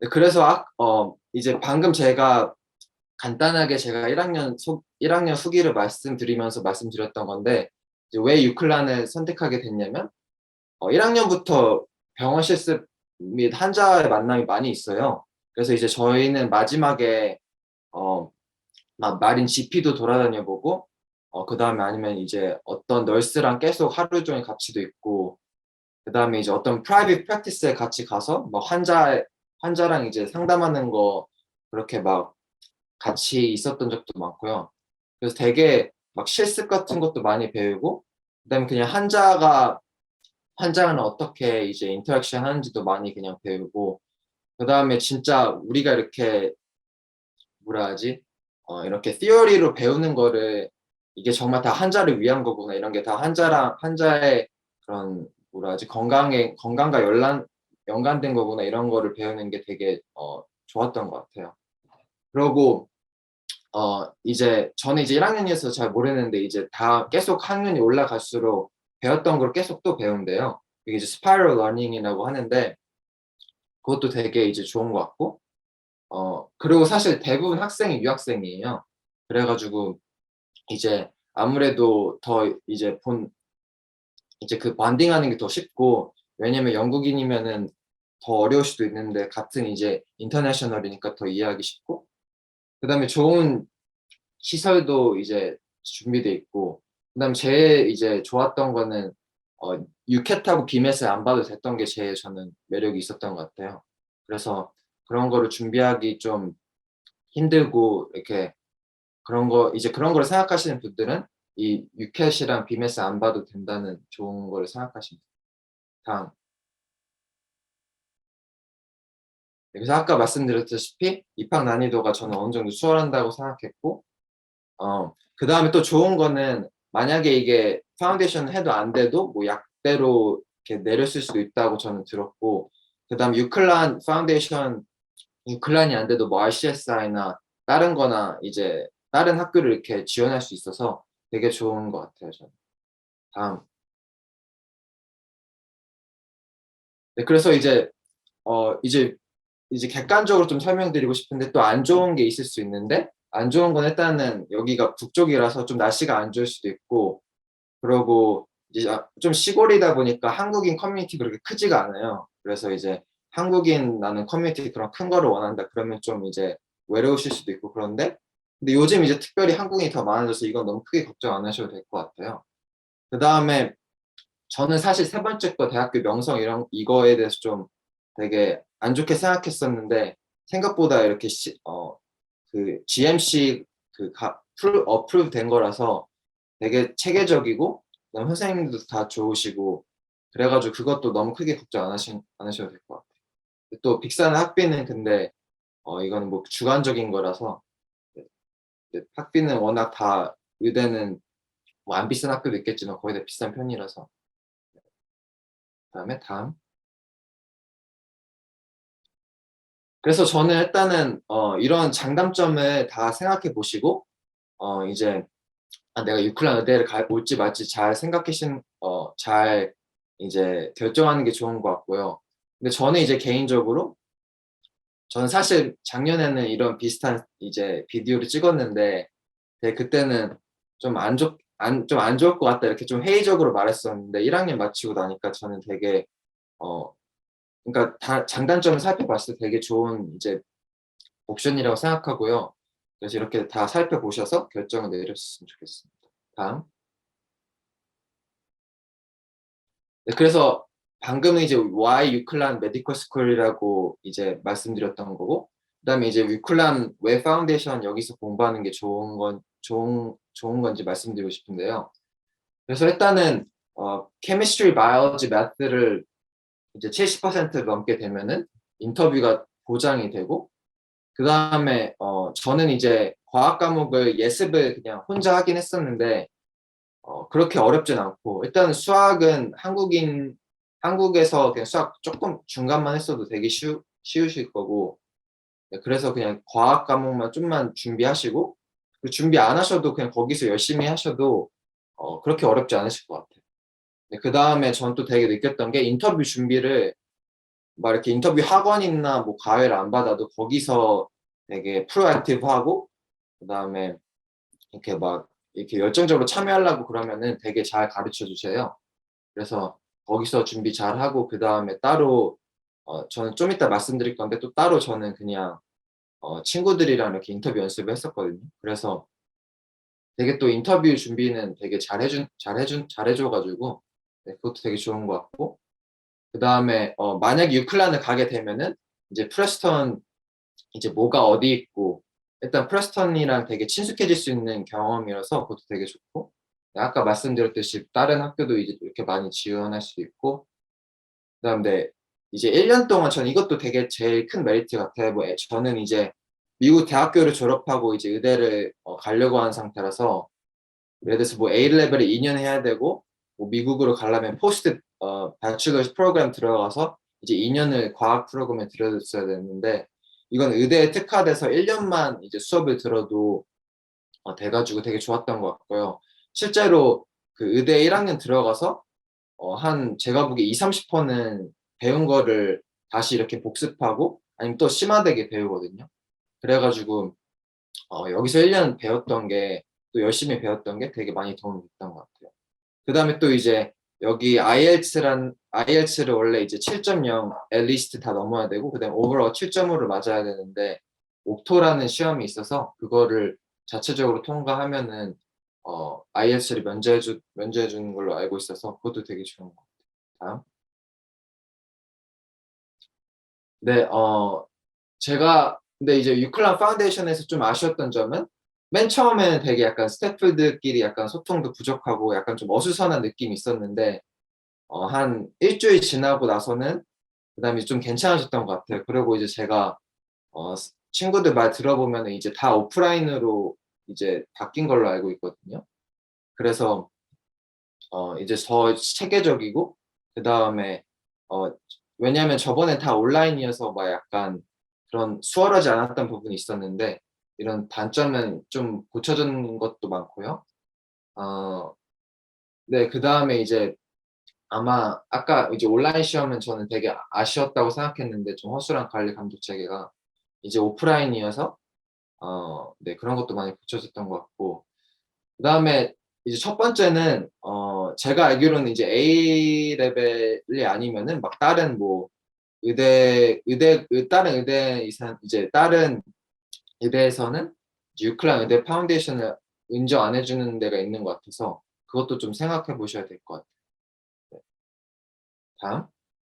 네, 그래서 아, 어, 이제 방금 제가 간단하게 제가 1학년 소, 1학년 후기를 말씀드리면서 말씀드렸던 건데 왜 유클란을 선택하게 됐냐면 어, 1학년부터 병원 실습 및 환자의 만남이 많이 있어요. 그래서 이제 저희는 마지막에 어, 막 마린 GP도 돌아다녀 보고 어, 그 다음에 아니면 이제 어떤 널스랑 계속 하루 종일 같이도 있고 그 다음에 이제 어떤 프라이빗 프랙티스에 같이 가서 뭐 환자 환자랑 이제 상담하는 거 그렇게 막 같이 있었던 적도 많고요. 그래서 되게 막 실습 같은 것도 많이 배우고 그다음에 그냥 환자가 환자랑 어떻게 이제 인터랙션 하는지도 많이 그냥 배우고 그다음에 진짜 우리가 이렇게 뭐라 하지? 어, 이렇게 티어리로 배우는 거를 이게 정말 다 환자를 위한 거구나 이런 게 다 환자랑 환자의 그런 뭐라 하지? 건강에 건강과 연관 연관된 거구나 이런 거를 배우는 게 되게 어, 좋았던 것 같아요. 그러고 어 이제 저는 이제 1학년이어서 잘 모르는데 이제 다 계속 학년이 올라갈수록 배웠던 걸 계속 또 배운대요. 이게 이제 스파이럴 러닝이라고 하는데 그것도 되게 이제 좋은 것 같고 어 그리고 사실 대부분 학생이 유학생이에요. 그래가지고 이제 아무래도 더 이제 본 이제 그 반딩하는 게 더 쉽고 왜냐면 영국인이면은 더 어려울 수도 있는데 같은 이제 인터내셔널이니까 더 이해하기 쉽고 그다음에 좋은 시설도 이제 준비돼 있고 그다음 제일 이제 좋았던 거는 어 유캣하고 비맷을 안 봐도 됐던 게 제일 저는 매력이 있었던 것 같아요. 그래서 그런 거를 준비하기 좀 힘들고 이렇게 그런 거 이제 그런 거를 생각하시는 분들은 이 유캣이랑 비맷을 안 봐도 된다는 좋은 거를 생각하시면. 다음. 네, 그래서 아까 말씀드렸다시피 입학 난이도가 저는 어느 정도 수월한다고 생각했고 어, 그 다음에 또 좋은 거는 만약에 이게 파운데이션 해도 안 돼도 뭐 약대로 이렇게 내렸을 수도 있다고 저는 들었고 그 다음 유클란 파운데이션 유클란이 안 돼도 뭐 RCSI나 다른 거나 이제 다른 학교를 이렇게 지원할 수 있어서 되게 좋은 것 같아요 저는. 다음. 네, 그래서 이제 어 이제 이제 객관적으로 좀 설명드리고 싶은데 또 안 좋은 게 있을 수 있는데 안 좋은 건 일단은 여기가 북쪽이라서 좀 날씨가 안 좋을 수도 있고 그러고 이제 아, 좀 시골이다 보니까 한국인 커뮤니티 그렇게 크지가 않아요. 그래서 이제 한국인 나는 커뮤니티 그런 큰 거를 원한다 그러면 좀 이제 외로우실 수도 있고 그런데 근데 요즘 이제 특별히 한국인이 더 많아져서 이건 너무 크게 걱정 안 하셔도 될 것 같아요. 그 다음에 저는 사실 세 번째 거 대학교 명성 이런 이거에 대해서 좀 되게 안 좋게 생각했었는데 생각보다 이렇게 시, 어, 그 GMC 그 가, 풀 어프로브 된 거라서 되게 체계적이고 선생님들도 다 좋으시고 그래가지고 그것도 너무 크게 걱정 안, 하시, 안 하셔도 될 것 같아요. 또 빅사는 학비는 근데 어, 이거는 뭐 주관적인 거라서 네, 학비는 워낙 다 의대는 뭐 안 비싼 학교도 있겠지만 거의 다 비싼 편이라서 그 다음에 다음 그래서 저는 일단은 어, 이런 장단점을 다 생각해 보시고 어, 이제 아, 내가 유클란 의대를 가, 올지 말지 잘 생각하신 어, 잘 이제 결정하는 게 좋은 것 같고요. 근데 저는 이제 개인적으로 저는 사실 작년에는 이런 비슷한 이제 비디오를 찍었는데 되게 그때는 좀 안 좋, 안, 좀 안 좋을 것 같다 이렇게 좀 회의적으로 말했었는데 1학년 마치고 나니까 저는 되게 어, 그러니까 다 장단점을 살펴봤을 때 되게 좋은 이제 옵션이라고 생각하고요. 그래서 이렇게 다 살펴보셔서 결정을 내렸으면 좋겠습니다. 다음. 네, 그래서 방금은 이제 Y 유클란 메디컬 스쿨이라고 이제 말씀드렸던 거고, 그다음에 이제 유클란 왜 파운데이션 여기서 공부하는 게 좋은 건 좋은 좋은 건지 말씀드리고 싶은데요. 그래서 일단은 어, 케미스트리, 바이올로지, 매스를 이제 70% 넘게 되면은 인터뷰가 보장이 되고 그 다음에 어 저는 이제 과학 과목을 예습을 그냥 혼자 하긴 했었는데 어 그렇게 어렵진 않고 일단 수학은 한국인 한국에서 그냥 수학 조금 중간만 했어도 되게 쉬우, 쉬우실 거고 네, 그래서 그냥 과학 과목만 좀만 준비하시고 그 준비 안 하셔도 그냥 거기서 열심히 하셔도 어 그렇게 어렵지 않으실 것 같아요. 네, 그 다음에 전 또 되게 느꼈던 게 인터뷰 준비를 막 이렇게 인터뷰 학원이나 뭐 과외를 안 받아도 거기서 되게 프로액티브하고 그 다음에 이렇게 막 이렇게 열정적으로 참여하려고 그러면은 되게 잘 가르쳐 주세요. 그래서 거기서 준비 잘 하고 그 다음에 따로 어 저는 좀 이따 말씀드릴 건데 또 따로 저는 그냥 어 친구들이랑 이렇게 인터뷰 연습을 했었거든요. 그래서 되게 또 인터뷰 준비는 되게 잘 해 준 잘 해 준 잘 해 줘 가지고 네 그것도 되게 좋은 것 같고. 그 다음에 어 만약에 유클란을 가게 되면은 이제 프레스턴 이제 뭐가 어디 있고 일단 프레스턴이랑 되게 친숙해질 수 있는 경험이라서 그것도 되게 좋고. 네 아까 말씀드렸듯이 다른 학교도 이제 이렇게 많이 지원할 수 있고. 그 다음 네 이제 1년 동안 저는 이것도 되게 제일 큰 메리트 같아요. 뭐에 저는 이제 미국 대학교를 졸업하고 이제 의대를 어 가려고 하는 상태라서 예를 들어서 뭐 A 레벨을 2년 해야 되고 뭐 미국으로 가려면 포스트 어 배출러스 프로그램 들어가서 이제 2 년을 과학 프로그램에 들어있어야 되는데 이건 의대에 특화돼서 1 년만 이제 수업을 들어도 어 돼 가지고 되게 좋았던 것 같고요. 실제로 그 의대 1 학년 들어가서 어 한 제가 보기에 20-30%는 배운 거를 다시 이렇게 복습하고 아니면 또 심화되게 배우거든요. 그래 가지고 어 여기서 1년 배웠던 게 또 열심히 배웠던 게 되게 많이 도움이 됐던 것 같아요. 그 다음에 또 이제 여기 IELTS란 IELTS를 원래 이제 7.0 앳리스트 다 넘어야 되고 그다음에 오버all 7.5를 맞아야 되는데 옥토라는 시험이 있어서 그거를 자체적으로 통과하면은 어 IELTS를 면제해 주 면제해 주는 걸로 알고 있어서 그것도 되게 좋은 것 같아요. 다음. 네 어 제가 근데 이제 유클란 파운데이션에서 좀 아쉬웠던 점은 맨 처음에는 되게 약간 스태프들끼리 약간 소통도 부족하고 약간 좀 어수선한 느낌이 있었는데 어한1 주일 지나고 나서는 그다음에 좀 괜찮아졌던 것 같아요. 그리고 이제 제가 어스 친구들 말 들어보면은 이제 다 오프라인으로 이제 바뀐 걸로 알고 있거든요. 그래서 어 이제 더 체계적이고 그 다음에 어 왜냐하면 저번에 다 온라인이어서 막 약간 그런 수월하지 않았던 부분이 있었는데 이런 단점은 좀 고쳐진 것도 많고요. 어 네 그 다음에 이제 아마 아까 이제 온라인 시험은 저는 되게 아쉬웠다고 생각했는데 좀 허술한 관리 감독 체계가 이제 오프라인이어서 어 네 그런 것도 많이 고쳐졌던 것 같고 그 다음에 이제 첫 번째는 어 제가 알기로는 이제 A 레벨이 아니면은 막 다른 뭐 의대 의대 의 다른 의대 이상 이제 다른 의대에서는 유클란 의대 파운데이션을 인정 안 해 주는 데가 있는 것 같아서 그것도 좀 생각해 보셔야 될 것 같아요. 네. 다음.